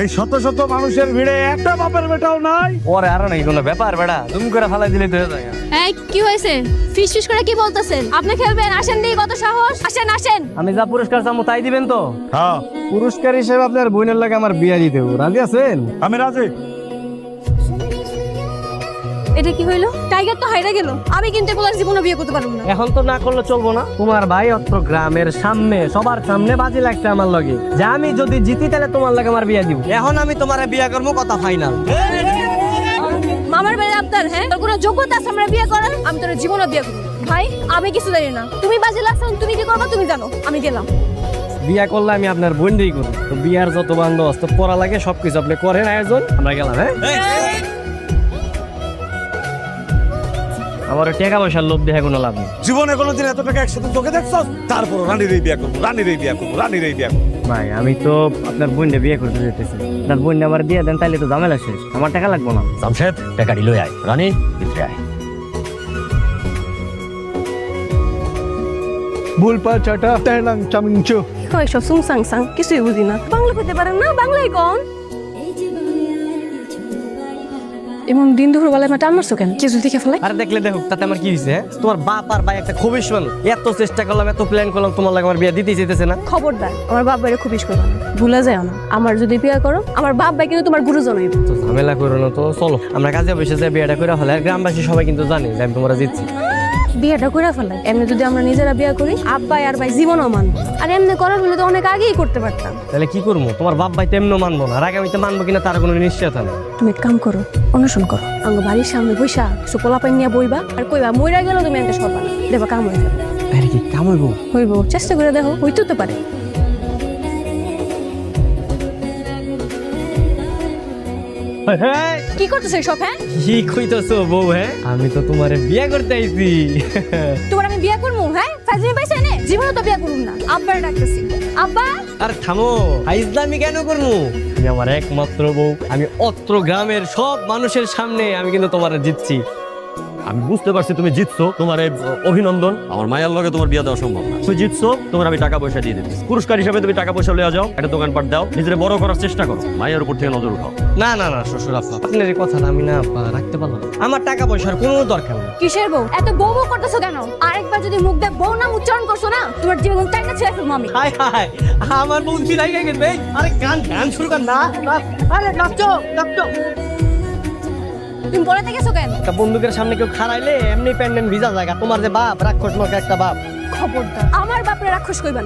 এই শত শত মানুষের ভিড়ে একটা বাপের বেটাও নাই। ওরে আর নাই কোনো ব্যাপার বেটা। তুমি করে ফালাই দিলে তো হয়ে যায়। এই কি হয়েছে? ফিস ফিস করে কি বলতেছেন? আপনি খেলবেন আসেন দিই কত সাহস? আসেন আসেন। আমি যা পুরস্কার চামো তাই দিবেন তো? হ্যাঁ। পুরস্কার হিসেবে আপনার বোনের লাগে আমার বিয়া দিতে। রাজি আছেন? আমি রাজি। এটা কি হইল? টাইগার তো হাইরা গেল। আমি কিন্তু এগুলো জীবনে বিয়ে করতে পারব না। এখন তো না করলে চলবো না। তোমার ভাই অত্র গ্রামের সামনে সবার সামনে বাজি লাগছে আমার লগে। যে আমি যদি জিতি তাহলে তোমার লাগে আমার বিয়া দিব। এখন আমি তোমার বিয়া করব কথা ফাইনাল মামার বাড়ি আপনার হ্যাঁ? তোর কোনো যোগ্যতা আছে আমরা বিয়ে করার? আমি তোর জীবনে বিয়ে করব। ভাই আমি কিছু জানি না। তুমি বাজি লাগছেন তুমি কি করবে তুমি জানো। আমি গেলাম। বিয়া করলে আমি আপনার বোনই করি তো বিয়ার যত বান্ধব বন্দোবস্ত পড়া লাগে সবকিছু আপনি করেন আয়োজন আমরা গেলাম হ্যাঁ? আমার টাকা পয়সার লোভ দেখে কোনো লাভ নেই। জীবনে কোনোদিন এত টাকা একসাথে তোকে দেখছ তারপর রানীর এই বিয়া করব রানীর এই বিয়া করব রানীর এই বিয়া করব। ভাই আমি তো আপনার বোনকে বিয়ে করতে যেতেছি। আপনার বোনকে আমার দিয়ে দেন তাহলে তো ঝামেলা শেষ। আমার টাকা লাগবো না। জামশেদ টাকাটি লই আয়। রানী ভিতরে আয়। বুলপা চাটা তেলাং চামিংচু। কয় সব সুং সাং সাং কিছুই বুঝি না। বাংলা কইতে পারেন না? বাংলাই কোন? এমন দিন দুপুর বেলায় মাঠে মারছো কেন? কিছু দেখে ফেলাই আর দেখলে দেখো তাতে আমার কি হয়েছে হ্যাঁ? তোমার বাপ আর ভাই একটা খুবই শোন এত চেষ্টা করলাম এত প্ল্যান করলাম তোমার লাগে আমার বিয়ে দিতে যেতেছে না। খবরদার আমার বাপ বাইরে খুব ইস করবে না। ভুলে যায় না। আমার যদি বিয়ে করো আমার বাপ ভাই কিন্তু তোমার গুরুজন হইব। তো ঝামেলা করো না তো চলো। আমরা কাজে বসে যাই বিয়েটা করে হলে আর গ্রামবাসী সবাই কিন্তু জানে যে আমি তোমরা জিতছি বিয়েটা করে ফেলাই। এমনি যদি আমরা নিজেরা বিয়ে করি আব্বাই আর ভাই জীবনও মানবো। আর এমনি করার হলে তো অনেক আগেই করতে পারতাম। তাহলে কি করব? তোমার বাপ ভাই তেমন মানবো না। রাগে আমি তো মানবো কিনা তার কোনো নিশ্চয়তা নেই। তুমি এক কাম করো অনুসরণ করো। আমার বাড়ির সামনে বৈশা সুপলা পাই নিয়ে বইবা আর কইবা মইরা গেল তুমি এনতে সরবা দেবা কাম হয়ে যাবে আরে কি কাম হইব? চেষ্টা করে দেখো হইতে তো পারে। কি করতেছ এসব হ্যাঁ? কি কইতাছো বউ হ্যাঁ? আমি তো তোমারে বিয়ে করতে আইছি। তোমার আমি বিয়ে করব হ্যাঁ? ফাজমি পাইছ এনে জীবনে তো বিয়ে করুম না। আব্বার ডাকতেছি। আব্বা? আর থামো ইসলামি কেন করব তুমি আমার একমাত্র বউ আমি অত্র গ্রামের সব মানুষের সামনে আমি কিন্তু তোমার জিতছি। আমি বুঝতে পারছি তুমি জিতছো তোমার এই অভিনন্দন। আমার মায়ের লগে তোমার বিয়ে দেওয়া সম্ভব না। তুমি জিতছো তোমার আমি টাকা পয়সা দিয়ে দিচ্ছি। পুরস্কার হিসাবে তুমি টাকা পয়সা লয়ে যাও একটা দোকান দোকানপাট দাও নিজের বড় করার চেষ্টা করো। মায়ের উপর থেকে নজর উঠাও। না না না শ্বশুর আপা আপনার এই কথা আমি না রাখতে পারলাম আমার টাকা পয়সার কোনো দরকার নেই। কিসের বউ? এত বউ বউ করতেছো কেন? আরেকবার যদি মুখ দিয়ে বউ নাম উচ্চারণ করছ না তোমার জীবন টাইনা ছেড়ে ফেলব আমি। হাই হাই আমার বউ ফিরাই গেছে আরে গান গান শুরু কর না। না, আরে নাচো নাচো তুমি পড়াতে গেছো কেন? একটা বন্দুকের সামনে কেউ খাড়াইলে এমনি প্যান্ডেন ভিজা জায়গা। তোমার যে বাপ রাক্ষস মার্কা একটা বাপ। খবরদার। আমার বাপরে রাক্ষস কইবা না।